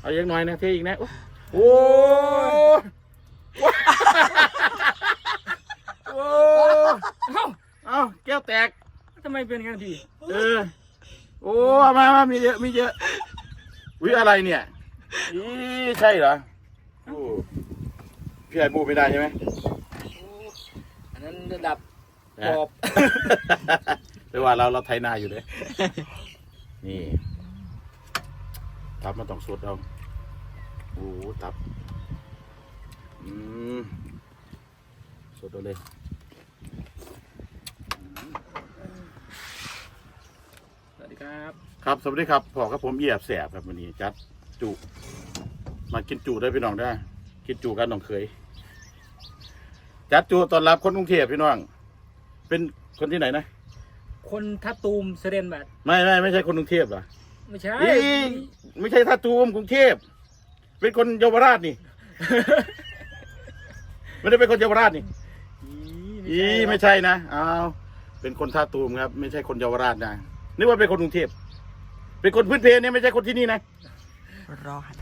เอายังน้อยนะเทอีกนะ โอ้โอ้โอ้เอ้าเอาแก้วแตก ทำไมเป็นกันพี่เออ โอ้เอามามามีเยอะ มีเยอะวิอะไรเนี่ยอีใช่เหรอโอ้พี่ไอ้บูไม่ได้ใช่ไหมอันนั้นระดับนะปอบ แต่ว่าเราเราไทยนาอยู่เลยนี่ ตับมาต้องสดเอา โอ้ตับ อืม สดเอาเลยสวัสดีครับครับ สวัสดีครับพ่อครับผมเอียบแสบครับวันนี้จัดจุ มากินจุได้พี่น้องได้อกินจุกันน้องเคย จัดจุตอนรับคนกรุงเทพพี่น้อง เป็นคนที่ไหนนะ คนทัดตูมเสเดนแบบไม่ไม่ไม่ใช่คนกรุงเทพเหรอ ไม่ใช่อีไม่ใช่ท่าตูมกรุงเทพ เป็นคนเยาวราชนี่ ไม่ได้เป็นคนเยาวราชนี่อีไม่ไม่ใช่ใช่นะอ้าวเป็นคนท่าตูมครับ ไม่ใช่คนเยาวราชนะนึกว่าเป็นคนกรุงเทพ เป็นคนพื้นเพเนี่ยไม่ใช่คนที่นี่นะรอด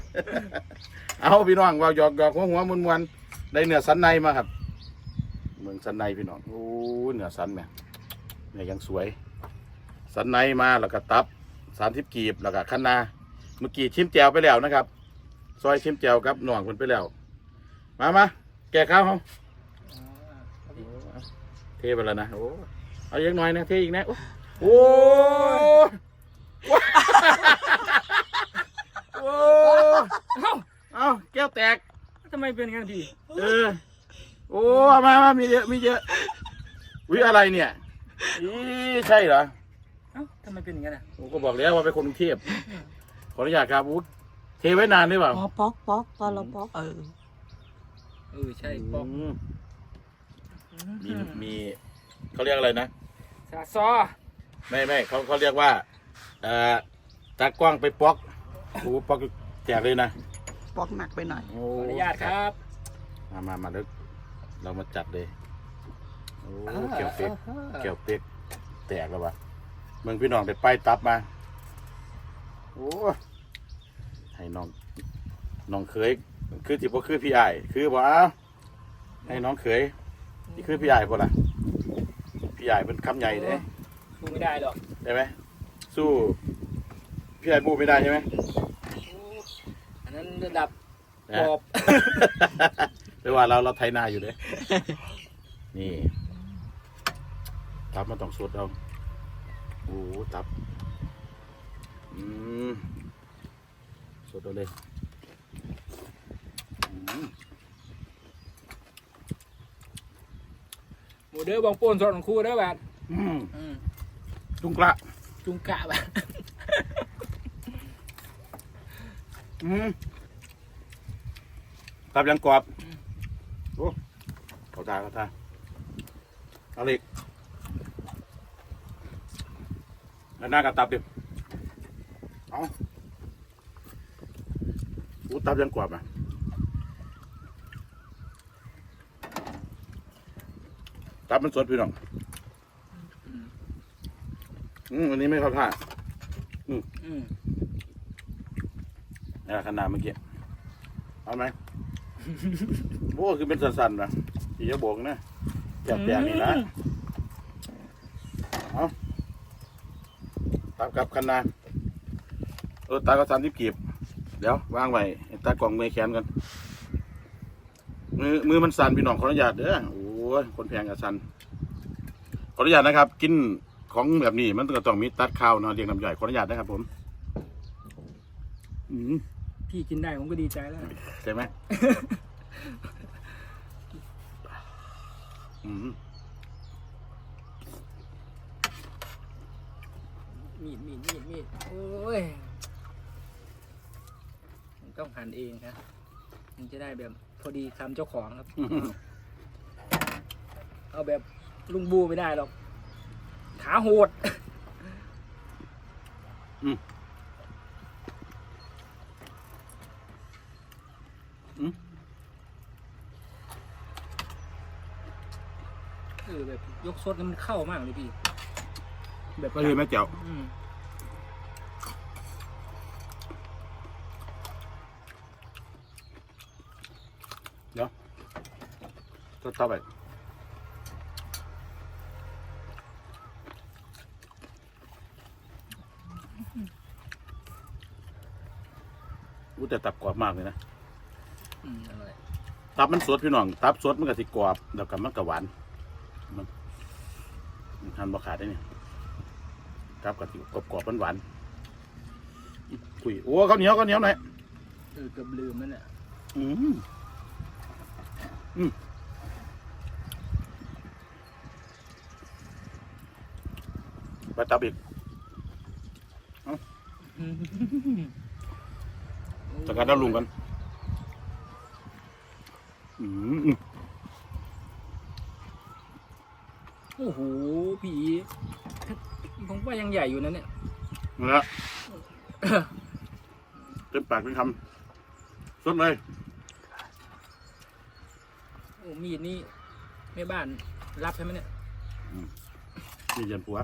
เอาพี่น้องว่าหยอกหยอกหัวหัวมวนมวนได้เนื้อสันในมาครับ เมืองสันในพี่น้องโอ้ยเนื้อสันแม่เนี่ยยังสวย สันในมาแล้วก็ตับ สามทิพกีบแล้วก็คะนาเมื่อกี้ชิมแจวไปแล้วนะครับ ซอยชิมแจวครับหน่องคนไปแล้ว มามาแกะข้าวเขาเทไปแล้วนะโอ้เอายังน้อยนะเทอีกนะโอ้โอ้โอ้เอ้าเอาแก้วแตกทำไมเป็นกันพี่เออโอ้เอามามามีเยอะมีเยอะวิอะไรเนี่ยอีใช่เหรอเอ้าทำไมเป็นอย่างนั้นอะผมก็บอกแล้วว่าเป็นคนกรุงเทพขออนุญาตครับอุ๊ยเทไว้นานหรือเปล่าอ๋อป๊อกป๊อกตอนเราป๊อกเออเออใช่ปอกอืมมีมีเขาเรียกอะไรนะซาซอไม่ไม่เขาเขาเรียกว่าเอ่อตากล้องไปปอกโอ้ปอกแจกเลยนะป๊อกหนักไปหน่อยโอ้ขออนุญาตครับมามามาแล้วเรามาจัดเลยโอ้เกี่ยวเป๊กเกี่ยวเป๊กแตกแล้ววะเมืองพี่น้องได้ไปตับมา โอ้ให้น้องน้องเคย คือที่บ่คือพี่ใหญ่คือบ่เอาให้น้องเคยที่คือพี่ใหญ่บ่ล่ะพี่ใหญ่เป็นคำใหญ่เด้ดูไม่ได้หรอกได้ไหมสู้พี่ใหญ่บูไม่ได้ใช่ไหมอันนั้นระดับนะ ปอบแต่ว่าเราเราไทยนาอยู่เด้นี่ตับมันต้องสดเอา โอ้ตับ อืม สดเอาเลยอืมหมูเด้อบองโปนสดของครูเด้อแบบอืมอืมจุงกระจุงกะแบบอืมตับยังกรอบ โอ้เขาตาเขาตาเอาเลย แล้วหน้ากับตับดิเอาอู้ตับยังกรอบอะตับมันสดพี่น้อง อืมอันนี้ไม่เข้าท่าอืมนี่ขนาดเมื่อกี้ เอาไหม โอ้คือเป็นสันๆนะอีจะบอกนะแจกแจกนี่นะเอา ตามกับคันนาเออตาก็สามสิบกีบ เดี๋ยววางไว้ให้ตากล่องมือแขนกันมือมือมันสั่นพี่น้องขออนุญาตเด้อโอ้ยคนแพงกับสั่นขออนุญาตนะครับ กินของแบบนี้มันก็ต้องมีตัดข้าวเนาะเรียงน้ำย่อยขออนุญาตนะครับ ผมอืมพี่กินได้ผมก็ดีใจแล้วใช่ไหมอืม มีดมีดมีดมีดโอ้ยมันต้องหั่นเองครับมันจะได้แบบพอดีคำเจ้าของครับ เอาแบบลุงบูไม่ได้หรอก ขาโหดเออแบบยกซดนี่มันเข้ามากเลยพี่ แบบก็เลยแม่เจ้าอืมเดี๋ยวก็ต่อไปอู้แต่ตับกรอบมากเลยนะ อืมอร่อยตับมันสดพี่น้อง ตับสดมันก็สิกรอบแล้วก็มันก็หวาน มันมันทานบ่ขาดได้เนี่ย ตับก็สิกรอบกรอบๆหวานๆคุยโอ้ข้าวเหนียวข้าวเหนียวหน่อยเออเกือบลืมนั่นแหละอืมอืมไปตับอีกจัดการด้านลุงกัน อืมอืมโอ้โหผี ผมว่ายังใหญ่อยู่นะเนี่ยมาแล้วเต็มปากเป็นคำสดเลยโอ้มีดนี่แม่บ้านรับใช่ไหมเนี่ยนี่เย็นปัว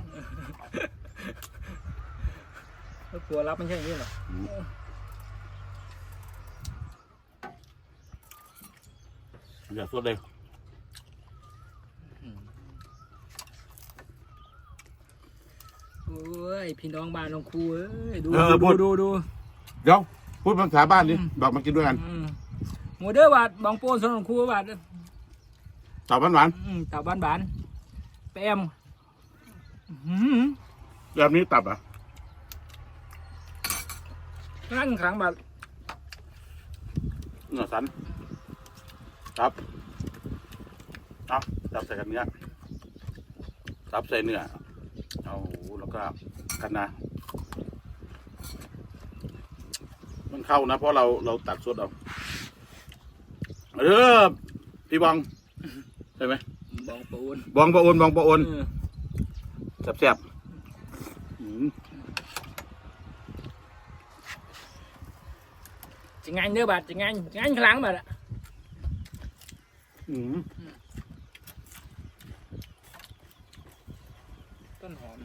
แล้วกลัวรับไม่ใช่อย่างนี้หรอกอืมอย่าสดเลย อ้ยพี่น้องบ้านหลวงครูเอ้ยดูเออพูดูด ดูดูเดี๋ยวพูดภาษาบ้านดิบอกมากินด้วยกันอืมหมูเด้อบาดบางโปนสนหลวงครูบาดตอบหวานอืมตับบ้านบานแปมอื้อหือ ๆแบบนี้ตับอะนั่งขังบาดเนื้อสันครับเอาจับใส่กันเนื้อตับใส่เนื้อ เอาแล้วก็กันนะ มันเข้านะ เพราะเราเราตัดสดเอาเออพี่บองใช่ไหมบองปูนบองปะโอนบองปะโอนเออแซ่บๆอืมจะงานเด้อบาดจะงานจะงานขลังบาดอะอืม ต้นหอม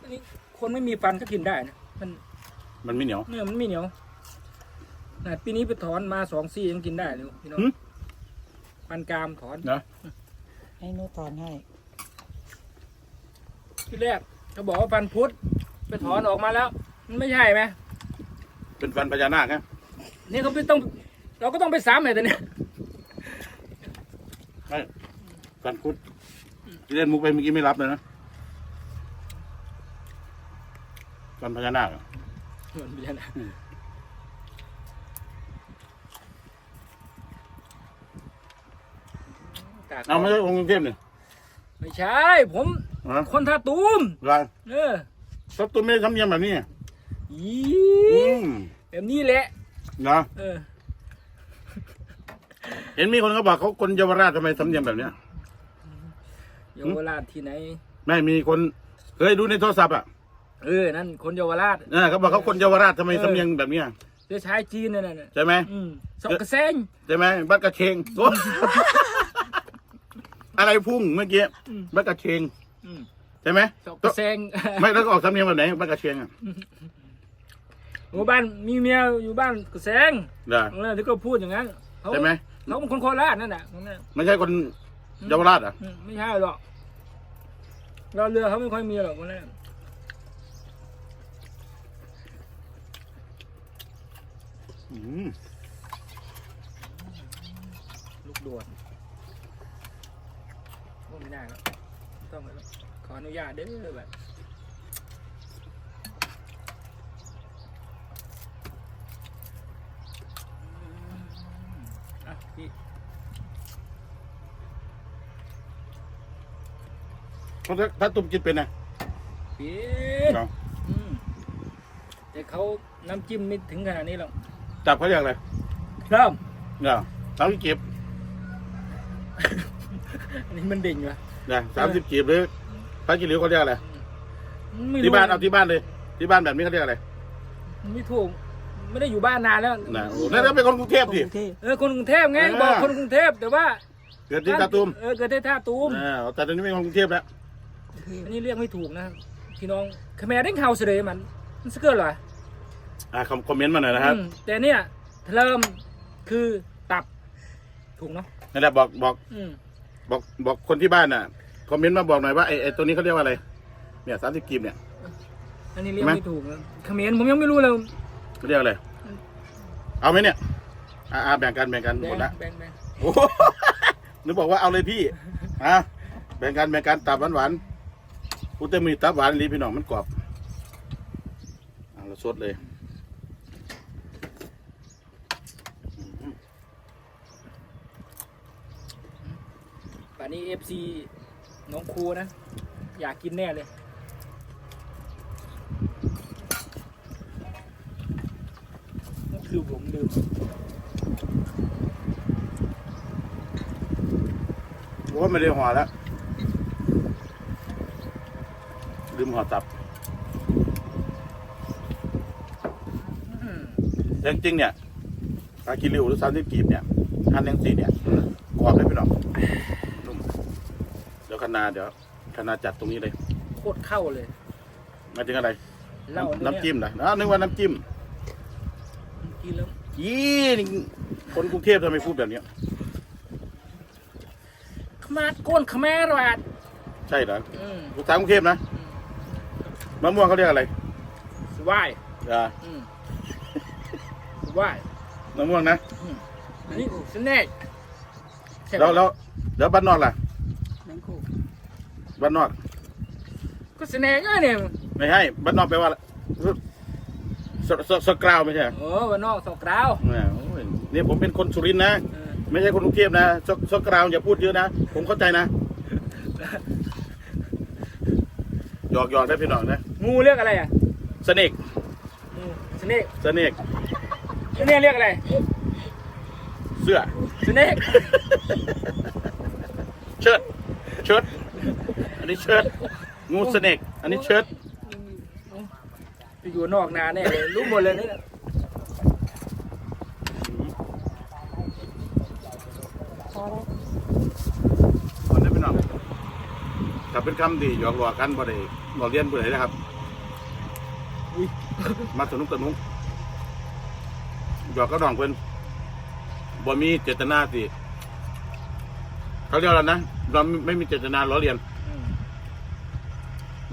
อั นนี้คนไม่มีฟันก็กินได้นะมันมันไม่เหนียว เนื้อมันไม่เหนียวขนาดปีนี้ไปถอนมาสองซี่ยังกินได้เลยพี่น้องหึปันกรามถอนนะให้หนูตอนให้ ที่แรกเขาบอกว่าฟันพุธไปถอนออกมาแล้ว มันไม่ใช่ไหมเป็นฟันพญานาคนะนี่เขาไม่ต้อง เราก็ต้องไปซ้ำเลยแต่เนี่ยไม่ฟันคุดที่เล่นมุกไปเมื่อกี้ไม่รับเลยนะ ฟันพญานาคอะเหมือนเบียร์นะอืมกากเอาไม่ใช่องค์กรุงเทพเนี่ยไม่ใช่ ผม ฮะคนท่าตูมลายเออซับตุ้มไม่ได้ทำเนียมแบบนี้อีอืมแบบนี้แหละ นะเออ เห็นมีคนเขาบอกเขาคนเยาวราชทำไมทำเนียมแบบเนี้ย เยาวราชที่ไหน ไม่มีคนเคยดูในโทรศัพท์อะ เออ นั่นคนเยาวราช เออเขาบอกเขาคนเยาวราชทำไมทำเนียมแบบเนี้ยเชื้อชายจีนนั่นน่ะใช่ไหมอืมสองกระเซงใช่ไหมบัตรกระเชงโอ้อะไรพุ่งเมื่อกี้อืมบัตรกระเชงอืมใช่ไหมสองกระเซงไม่แล้วก็ออกสำเนียงแบบไหนบัตรกระเชงอะหมู่บ้านมีเมียอยู่บ้านกระเซงนะเออที่ก็พูดอย่างนั้นเขาใช่ไหม เขาเป็นคนโคราชนั่นแหละนั่นน่ะไม่ใช่คนเยาวราชเหรอะ อืมไม่ใช่หรอกเราเรือเขาไม่ค่อยมีหรอกคนนั้น อืม ลูกโดดโอ้ไม่ได้แล้วต้องแล้วขออนุญาตเด้อแบบอะพี่ถ้าถ้าตุ่มกินเป็นไงพี่เหรออืมแต่เขาน้ำจิ้มไม่ถึงขนาดนี้หรอก จับเขาอย่างไรเริ่มเนาะสามสิบกีบอันนี้มันเด่งวะนะสามสิบกีบหรือพักกิริ้วเขาเรียกอะไรไม่รู้ที่บ้านเอาที่บ้านเลย ที่บ้านแบบนี้เขาเรียกอะไรไม่ถูก ไม่ได้อยู่บ้านนานแล้วนะโอ้นั่นก็เป็นคนกรุงเทพกดิรุงเทพเออคนกรุงเทพไงเออ บอกคนกรุงเทพแต่ว่าเกิดที่ตาตุมเออเกิดที่ท่าตูมอ่าแต่ตอนนี้เป็นคนกรุงเทพแล้วอันนี้เรียกไม่ถูกนะพี่น้องขแมรเด้งเฮาเสยมันมันสเกิร์เหรอ อ่าคอมคอมเมนต์มาหน่อยนะครับ อืมแต่เนี่ยเริ่มคือตับถูกเนาะนั่นแหละบอกบอกอืมบอกบอกคนที่บ้านน่ะ คอมเมนต์มาบอกหน่อยว่าไอ้ไอ้ตัวนี้เขาเรียกว่าอะไร เนี่ยสามสิบกีบเนี่ย อันนี้เรียกไหมไม่ถูกนะเขมรผมยังไม่รู้เลยเขาเรียกอะไร เอาไหมเนี่ย อ่าอ่าแบ่งกันแบ่งกันหมดละ แบ่งแบ่งโอ้โหนึกบอกว่าเอาเลยพี่ฮะแบ่งกันแบ่งกันตับหวานหวานๆพูดแต่มีตับหวานลีพี่น้องมันกรอบอ่าเราสดเลย นนี้เอฟซีน้องครูนะ อยากกินแน่เลย คือผมลืมโอ้ยไม่ได้ห่อแล้ว ลืมห่อตับอืมแต่จริงๆเนี่ยปลากิริวหรือสามสิบกีบเนี่ยหั่นยังสี่เนี่ยกรอบเลยพี่น้อง นุ่มเดี๋ยวคณาเดี๋ยวคณาจัดตรงนี้เลยโคตรเข้าเลยหมายถึงอะไรเหล้าน้ำจิ้มนะอ้าวนึกว่าน้ำจิ้มกินแล้วยี่นี่คนกรุงเทพทำไมพูดแบบเนี้ยขมาดก้นขแมรวดใช่เหรออืมลูกสาวกรุงเทพนะมะม่วงเขาเรียกอะไรสวายอ่าอืมสวายมะม่วงนะอืมอันนี้สแน็คใช่ไหมแล้วแล้วแล้วบ้านนอกล่ะนังคู่ บ้านนอก ก็สแน็คอะเนี่ยไม่ให้บ้านนอกแปลว่าอะไรสสสกราวไม่ใช่เหรอเออวันนอกสองกราวเนี่ยโอ้ยนี่ผมเป็นคนสุรินทร์นะ เออไม่ใช่คนกรุงเทพนะสสกราวอย่าพูดเยอะนะ ผมเข้าใจนะหยอกหยอกได้พี่น้องนะงูเรียกอะไรอะสเนกงูสแน็คสเนกสแน็คเรียกอะไรเสื้อสแน็คเชิดเชิดอั นนี้เชิดงูสเนกอันนี้เชิดไปอยู่นอกนาแน่เลยรู้หมดเลยนี่นะพอแล้วคนนี้พี่น้องถ้าเป็นคำดีหยอกหลอกกันบ่ได้หลอกเลียนบ่ได้นะครับอุ้ยมาสนุกสนุกหยอกก็ดองเพิ่นบ่มีเจตนาสิเขาเรียกอะไรนะเราไม่มีเจตนาล้อเลียนอืม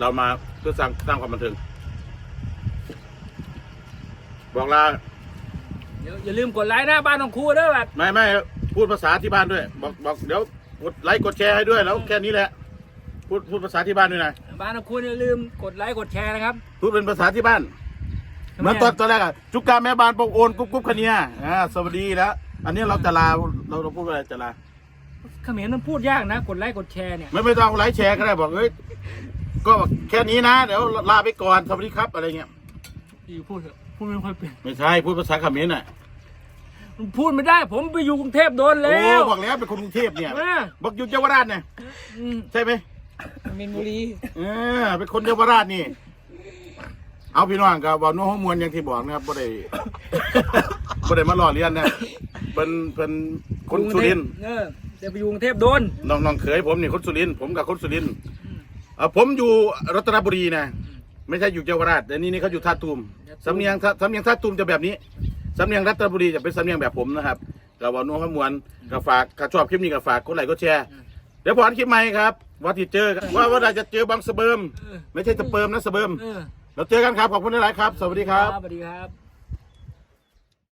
เรามาเพื่อสร้างสร้างความบันเทิง บอกลาเดี๋ยวอย่าลืมกดไลค์หน้าบ้านของครูเด้อบัดไม่ไม่พูดภาษาที่บ้านด้วย บอกบอกเดี๋ยวกดไลค์กดแชร์ให้ด้วยแล้วแค่นี้แหละ พูดพูดภาษาที่บ้านด้วยนะบ้านของครูอย่าลืมกดไลค์กดแชร์นะครับพูดเป็นภาษาที่บ้านเหมือนตอนตอนแรกอะจุกกาแม่บ้านปกโอนกุ๊บกุ๊บคะเนียอ่าสวัสดีแล้ว อันนี้เราจะลาเราเราพูดว่าอะไรจะลาเขมรมันพูดยากนะ กดไลค์กดแชร์เนี่ยไม่ไม่ต้องไลค์แชร์ก็ได้บอกเฮ้ย ก็แค่นี้นะ เดี๋ยวลาไปก่อนสวัสดีครับอะไรเงี้ยอยู่พูดเถอะพูดไม่ค่อยเป็นไม่ใช่พูดภาษาเขมรน่ะมันพูดไม่ได้ ผมไปอยู่กรุงเทพโดนแล้โอ้วบอกแล้วเป็นคนกรุงเทพเนี่ยเออบอกอยู่เยาวราชเนี่ยอืมใช่ไหมมินบุรีเออเป็นคนเยาวราชนี่ เอาพี่น้องกับว่าน้องห้องมวลอย่างที่บอกนะครับบ่ได้ บ่ได้มาหล่อเลียนนะเป็นเป็นคนสุรินทร์เออแต่ไปอยู่กรุงเทพโดน น้องน้องเขยผมนี่คนสุรินทร์ผมกับคนสุรินทร์ เออผมอยู่รัตนบุรีนะ ไม่ใช่อยู่เยาวราชแต่นี่นี่เขาอยู่ท่าตูมสำเนียงท่าสำเนียงท่าตูมจะแบบนี้สำเนียงรัตนบุรีจะเป็นสำเนียงแบบผมนะครับกับว่าน้องห้องมวลกับฝากถ้าชอบคลิปนี้กับฝากกดไลค์กดแชร์เดี๋ยวผมอันคลิปใหม่ครับว่าที่เจอกันว่าว่าเราจะเจอบางสะเบิมเออไม่ใช่สเปิร์มนะสเบิร์มเออเราเจอกันครับขอบคุณหลายๆครับ สวัสดีครับ สวัสดีครับ